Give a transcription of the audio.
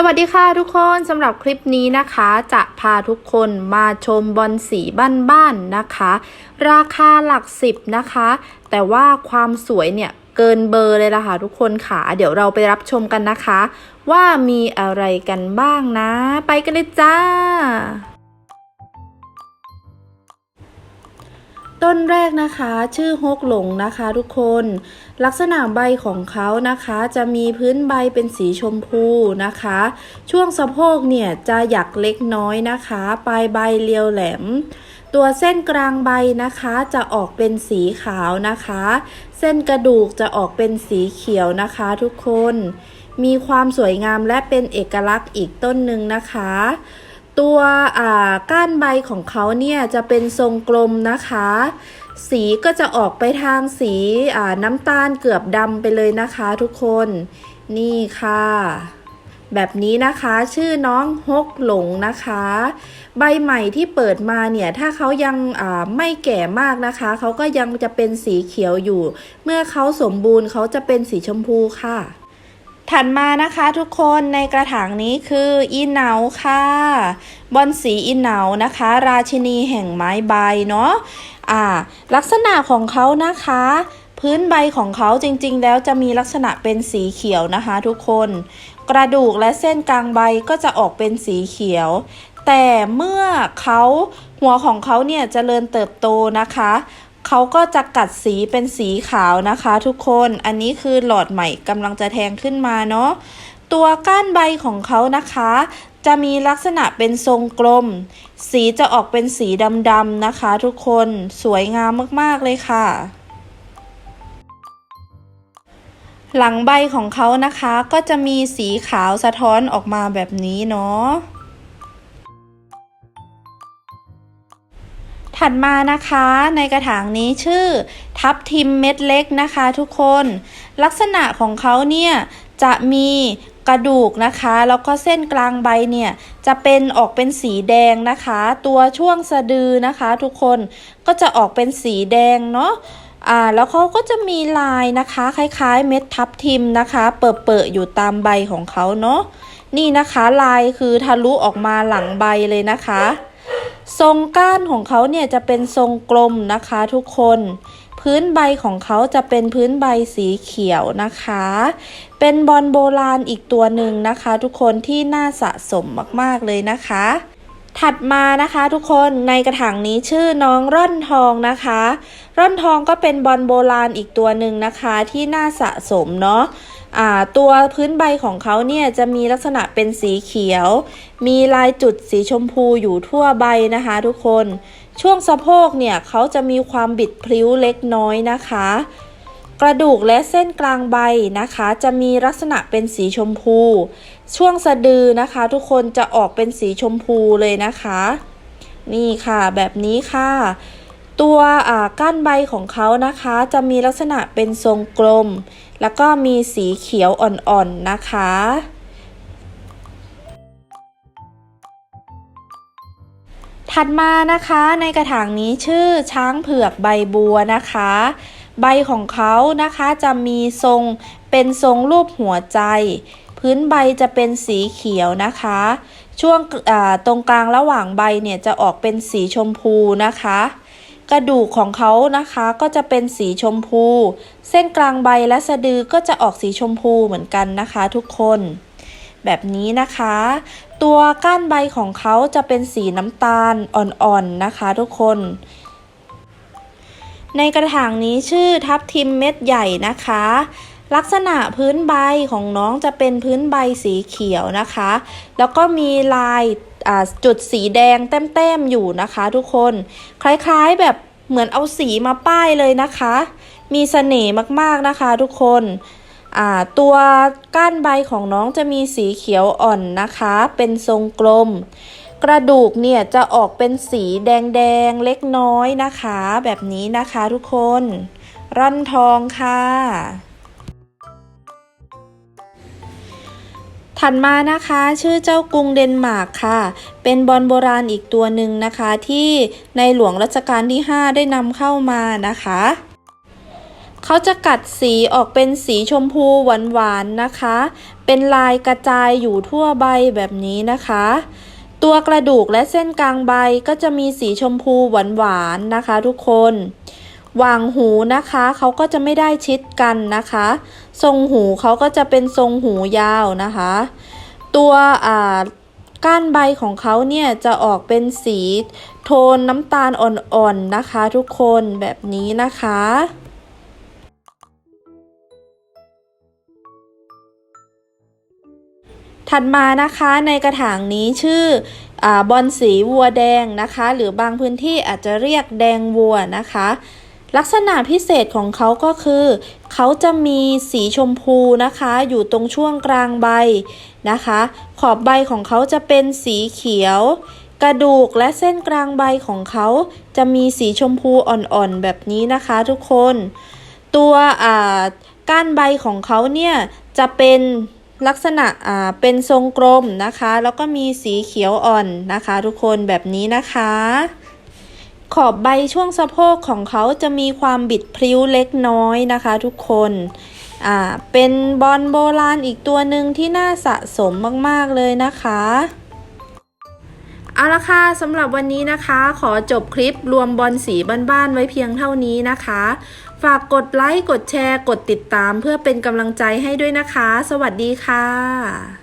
สวัสดีค่ะทุกคนสำหรับคลิปนี้นะคะ จะพาทุกคนมาชมบอลสีบ้านๆนะคะ ราคาหลักสิบนะคะ แต่ว่าความสวยเนี่ยเกินเบอร์เลยล่ะค่ะทุกคนค่ะ เดี๋ยวเราไปรับชมกันนะคะ ว่ามีอะไรกันบ้างนะ ไปกันเลยจ้า ต้นแรกนะคะชื่อฮกหลงนะคะทุกคน ลักษณะใบของเขานะคะจะมีพื้นใบเป็นสีชมพูนะคะ ช่วงสะโพกเนี่ยจะหยักเล็กน้อยนะคะ ปลายใบเรียวแหลม ตัวเส้นกลางใบนะคะจะออกเป็นสีขาวนะคะ เส้นกระดูกจะออกเป็นสีเขียวนะคะทุกคน มีความสวยงามและเป็นเอกลักษณ์อีกต้นหนึ่งนะคะ ตัวอ่าก้านใบของเขาเนี่ยจะเป็นทรงกลมนะคะ สีก็จะออกไปทางสีอ่าน้ำตาลเกือบดำไปเลยนะคะทุกคนนี่ค่ะแบบนี้นะคะชื่อน้องฮกหลงนะคะ ใบใหม่ที่เปิดมาเนี่ยถ้าเขายังอ่าไม่แก่มากนะคะ เขาก็ยังจะเป็นสีเขียวอยู่ เมื่อเขาสมบูรณ์เขาจะเป็นสีชมพูค่ะ ถัดมานะคะทุกคนในกระถางนี้คืออีเหนาค่ะบอนสีอีเหนานะคะ ราชินีแห่งไม้ใบเนาะอ่า ลักษณะของเขานะคะ พื้นใบของเขาจริงๆ แล้วจะมีลักษณะเป็นสีเขียวนะคะ ทุกคน กระดูกและเส้นกลางใบก็จะออกเป็นสีเขียว แต่เมื่อเขาหัวของเขาเนี่ยจเจริญเติบโตนะคะ เขาก็จะกัดสีเป็นสีขาวนะคะทุกคน อันนี้คือหลอดใหม่กำลังจะแทงขึ้นมาเนาะ ตัวก้านใบของเขานะคะ จะมีลักษณะเป็นทรงกลม สีจะออกเป็นสีดำๆนะคะทุกคน สวยงามมากๆเลยค่ะหลังใบของเขานะคะก็จะมีสีขาวสะท้อนออกมาแบบนี้เนาะ ถัดมานะคะในกระถางนี้ชื่อ ทับทิมเม็ดเล็กนะคะทุกคน ลักษณะของเขาเนี่ยจะมีกระดูกนะคะ แล้วก็เส้นกลางใบเนี่ยจะเป็นออกเป็นสีแดงนะคะ ตัวช่วงสะดือนะคะทุกคนก็จะออกเป็นสีแดงเนาะอ่าแล้วเขาก็จะมีลายนะคะ คล้ายๆ เม็ดทับทิมนะคะ เปิดๆอยู่ตามใบของเขาเนาะนี่นะคะลายคือทะลุออกมาหลังใบเลยนะคะ ทรงก้านของเขาเนี่ยจะเป็นทรงกลมนะคะทุกคน พื้นใบของเขาจะเป็นพื้นใบสีเขียวนะคะ เป็นบอลโบราณอีกตัวหนึ่งนะคะ ทุกคนที่น่าสะสมมากๆเลยนะคะ ถัดมานะคะทุกคนในกระถางนี้ชื่อน้องร่อนทองนะคะ ร่อนทองก็เป็นบอลโบราณอีกตัวหนึ่งนะคะที่น่าสะสมเนาะตัวพื้นใบของเขาเนี่ยจะมีลักษณะเป็นสีเขียว มีลายจุดสีชมพูอยู่ทั่วใบนะคะทุกคน ช่วงสะโพกเนี่ยเขาจะมีความบิดพลิ้วเล็กน้อยนะคะ กระดูกและเส้นกลางใบนะคะ จะมีลักษณะเป็นสีชมพู ช่วงสะดือนะคะ ทุกคนจะออกเป็นสีชมพูเลยนะคะ นี่ค่ะแบบนี้ค่ะ ตัวก้านใบของเขานะคะ จะมีลักษณะเป็นทรงกลม แล้วก็มีสีเขียวอ่อนๆนะคะถัดมานะคะในกระถางนี้ชื่อช้างเผือกใบบัวนะคะ ใบของเขานะคะจะมีทรงเป็นทรงรูปหัวใจ พื้นใบจะเป็นสีเขียวนะคะ ช่วงตรงกลางระหว่างใบเนี่ยจะออกเป็นสีชมพูนะคะ กระดูกของเขานะคะก็จะเป็นสีชมพู เส้นกลางใบและสะดือก็จะออกสีชมพูเหมือนกันนะคะทุกคนแบบนี้นะคะ ตัวก้านใบของเขาจะเป็นสีน้ำตาลอ่อนๆนะคะทุกคน ในกระถางนี้ชื่อทับทิมเม็ดใหญ่นะคะ ลักษณะพื้นใบของน้องจะเป็นพื้นใบสีเขียวนะคะ แล้วก็มีลายจุดสีแดงแต้มๆอยู่นะคะทุกคน คล้ายๆแบบเหมือนเอาสีมาป้ายเลยนะคะ มีเสน่ห์มากๆนะคะทุกคนตัวก้านใบของน้องจะมีสีเขียวอ่อนนะคะ เป็นทรงกลม กระดูกเนี่ยจะออกเป็นสีแดงๆเล็กน้อยนะคะ แบบนี้นะคะทุกคน ร่อนทองค่ะ ถัดมานะคะชื่อเจ้ากรุงเดนมาร์กค่ะ เป็นบอลโบราณอีกตัวหนึ่งนะคะ ที่ในหลวงรัชกาลที่ 5 ได้นำเข้ามานะคะเขาจะกัดสีออกเป็นสีชมพูหวานๆนะคะ เป็นลายกระจายอยู่ทั่วใบแบบนี้นะคะ ตัวกระดูกและเส้นกลางใบก็จะมีสีชมพูหวานๆนะคะ ทุกคนหว่างหูนะคะเขาก็จะไม่ได้ชิดกันนะคะ ทรงหูเขาก็จะเป็นทรงหูยาวนะคะ ตัวอ่าก้านใบของเขาเนี่ยจะออกเป็นสีโทนน้ำตาลอ่อนๆนะคะ ทุกคนแบบนี้นะคะ ถัดมานะคะในกระถางนี้ชื่อบอลสีวัวแดงนะคะ หรือบางพื้นที่อาจจะเรียกแดงวัวนะคะ ลักษณะพิเศษของเขาก็คือ เขาจะมีสีชมพูนะคะ อยู่ตรงช่วงกลางใบนะคะ ขอบใบของเขาจะเป็นสีเขียว กระดูกและเส้นกลางใบของเขาจะมีสีชมพูอ่อนๆแบบนี้นะคะทุกคน ตัวอ่าก้านใบของเขาเนี่ยจะเป็น ลักษณะอ่าเป็นทรงกลมนะคะ แล้วก็มีสีเขียวอ่อนนะคะ ทุกคนแบบนี้นะคะ ขอบใบช่วงสะโพกของเขาจะมีความบิดพลิ้วเล็กน้อยนะคะ ทุกคนอ่าเป็นบอลโบราณอีกตัวหนึ่งที่น่าสะสมมาก ๆ เลยนะคะเอาละค่ะสำหรับวันนี้นะคะ ขอจบคลิปรวมบอลสีบ้านๆไว้เพียงเท่านี้นะคะ ฝากกดไลค์ กดแชร์ กดติดตามเพื่อเป็นกำลังใจให้ด้วยนะคะ สวัสดีค่ะ